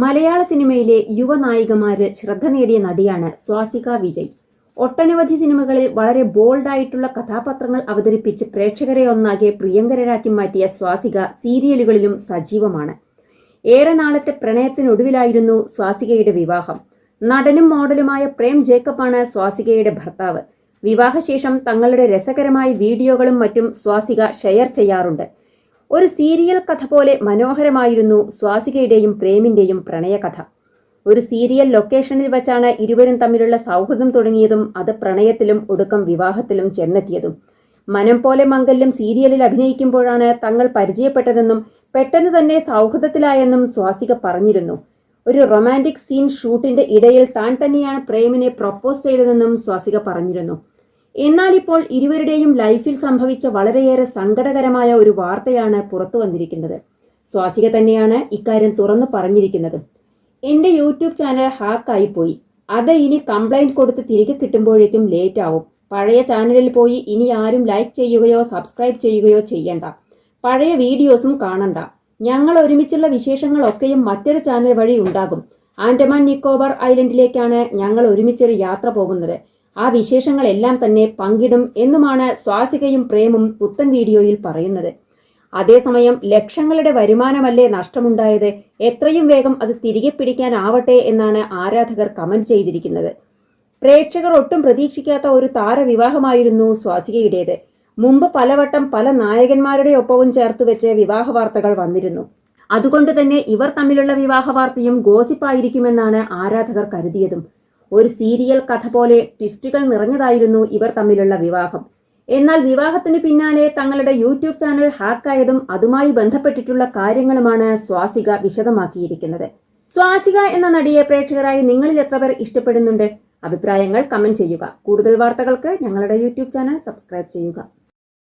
മലയാള സിനിമയിലെ യുവനായികമാര് ശ്രദ്ധ നേടിയ നടിയാണ് സ്വാസിക വിജയ്. ഒട്ടനവധി സിനിമകളിൽ വളരെ ബോൾഡായിട്ടുള്ള കഥാപാത്രങ്ങൾ അവതരിപ്പിച്ച് പ്രേക്ഷകരെ ഒന്നാകെ പ്രിയങ്കരരാക്കി മാറ്റിയ സ്വാസിക സീരിയലുകളിലും സജീവമാണ്. ഏറെ നാളത്തെ പ്രണയത്തിനൊടുവിലായിരുന്നു സ്വാസികയുടെ വിവാഹം. നടനും മോഡലുമായ പ്രേം ജേക്കബാണ് സ്വാസികയുടെ ഭർത്താവ്. വിവാഹശേഷം തങ്ങളുടെ രസകരമായ വീഡിയോകളും മറ്റും സ്വാസിക ഷെയർ ചെയ്യാറുണ്ട്. ഒരു സീരിയൽ കഥ പോലെ മനോഹരമായിരുന്നു സ്വാസികയുടെയും പ്രേമിന്റെയും പ്രണയകഥ. ഒരു സീരിയൽ ലൊക്കേഷനിൽ വെച്ചാണ് ഇരുവരും തമ്മിലുള്ള സൗഹൃദം തുടങ്ങിയതും അത് പ്രണയത്തിലും ഒടുക്കം വിവാഹത്തിലും ചെന്നെത്തിയതും. മനം പോലെ മംഗല്യം സീരിയലിൽ അഭിനയിക്കുമ്പോഴാണ് തങ്ങൾ പരിചയപ്പെട്ടതെന്നും പെട്ടെന്ന് തന്നെ സൗഹൃദത്തിലായെന്നും സ്വാസിക പറഞ്ഞിരുന്നു. ഒരു റൊമാന്റിക് സീൻ ഷൂട്ടിന്റെ ഇടയിൽ താൻ തന്നെയാണ് പ്രേമിനെ പ്രൊപ്പോസ് ചെയ്തതെന്നും സ്വാസിക പറഞ്ഞിരുന്നു. എന്നാൽ ഇപ്പോൾ ഇരുവരുടെയും ലൈഫിൽ സംഭവിച്ച വളരെയേറെ സങ്കടകരമായ ഒരു വാർത്തയാണ് പുറത്തു വന്നിരിക്കുന്നത്. സ്വാസിക തന്നെയാണ് ഇക്കാര്യം തുറന്നു പറഞ്ഞിരിക്കുന്നത്. എന്റെ യൂട്യൂബ് ചാനൽ ഹാക്കായി പോയി. അത് ഇനി കംപ്ലൈന്റ് കൊടുത്ത് തിരികെ കിട്ടുമ്പോഴേക്കും ലേറ്റ് ആവും. പഴയ ചാനലിൽ പോയി ഇനി ആരും ലൈക്ക് ചെയ്യുകയോ സബ്സ്ക്രൈബ് ചെയ്യുകയോ ചെയ്യണ്ട. പഴയ വീഡിയോസും കാണണ്ട. ഞങ്ങൾ ഒരുമിച്ചുള്ള വിശേഷങ്ങളൊക്കെയും മറ്റൊരു ചാനൽ വഴി ഉണ്ടാകും. ആൻഡമാൻ നിക്കോബാർ ഐലൻഡിലേക്കാണ് ഞങ്ങൾ ഒരുമിച്ചൊരു യാത്ര പോകുന്നത്. ആ വിശേഷങ്ങളെല്ലാം തന്നെ പങ്കിടും എന്നുമാണ് സ്വാസികയും പ്രേമും പുത്തൻ വീഡിയോയിൽ പറയുന്നത്. അതേസമയം ലക്ഷങ്ങളുടെ വരുമാനമല്ലേ നഷ്ടമുണ്ടായത്? എത്രയും വേഗം അത് തിരികെ പിടിക്കാനാവട്ടെ എന്നാണ് ആരാധകർ കമന്റ് ചെയ്തിരിക്കുന്നത്. പ്രേക്ഷകർ ഒട്ടും പ്രതീക്ഷിക്കാത്ത ഒരു താരവിവാഹമായിരുന്നു സ്വാസികയുടേത്. മുമ്പ് പലവട്ടം പല നായകന്മാരുടെ ഒപ്പവും ചേർത്ത് വെച്ച് വിവാഹ വാർത്തകൾ വന്നിരുന്നു. അതുകൊണ്ട് തന്നെ ഇവർ തമ്മിലുള്ള വിവാഹ വാർത്തയും ഗോസിപ്പായിരിക്കുമെന്നാണ് ആരാധകർ കരുതിയതും. ഒരു സീരിയൽ കഥ പോലെ ട്വിസ്റ്റുകൾ നിറഞ്ഞതായിരുന്നു ഇവർ തമ്മിലുള്ള വിവാഹം. എന്നാൽ വിവാഹത്തിന് പിന്നാലെ തങ്ങളുടെ യൂട്യൂബ് ചാനൽ ഹാക്കായതും അതുമായി ബന്ധപ്പെട്ടിട്ടുള്ള കാര്യങ്ങളുമാണ് സ്വാസിക വിശദമാക്കിയിരിക്കുന്നത്. സ്വാസിക എന്ന നടിയെ പ്രേക്ഷകരായി നിങ്ങളിൽ എത്ര പേർ ഇഷ്ടപ്പെടുന്നുണ്ട്? അഭിപ്രായങ്ങൾ കമന്റ് ചെയ്യുക. കൂടുതൽ വാർത്തകൾക്ക് ഞങ്ങളുടെ യൂട്യൂബ് ചാനൽ സബ്സ്ക്രൈബ് ചെയ്യുക.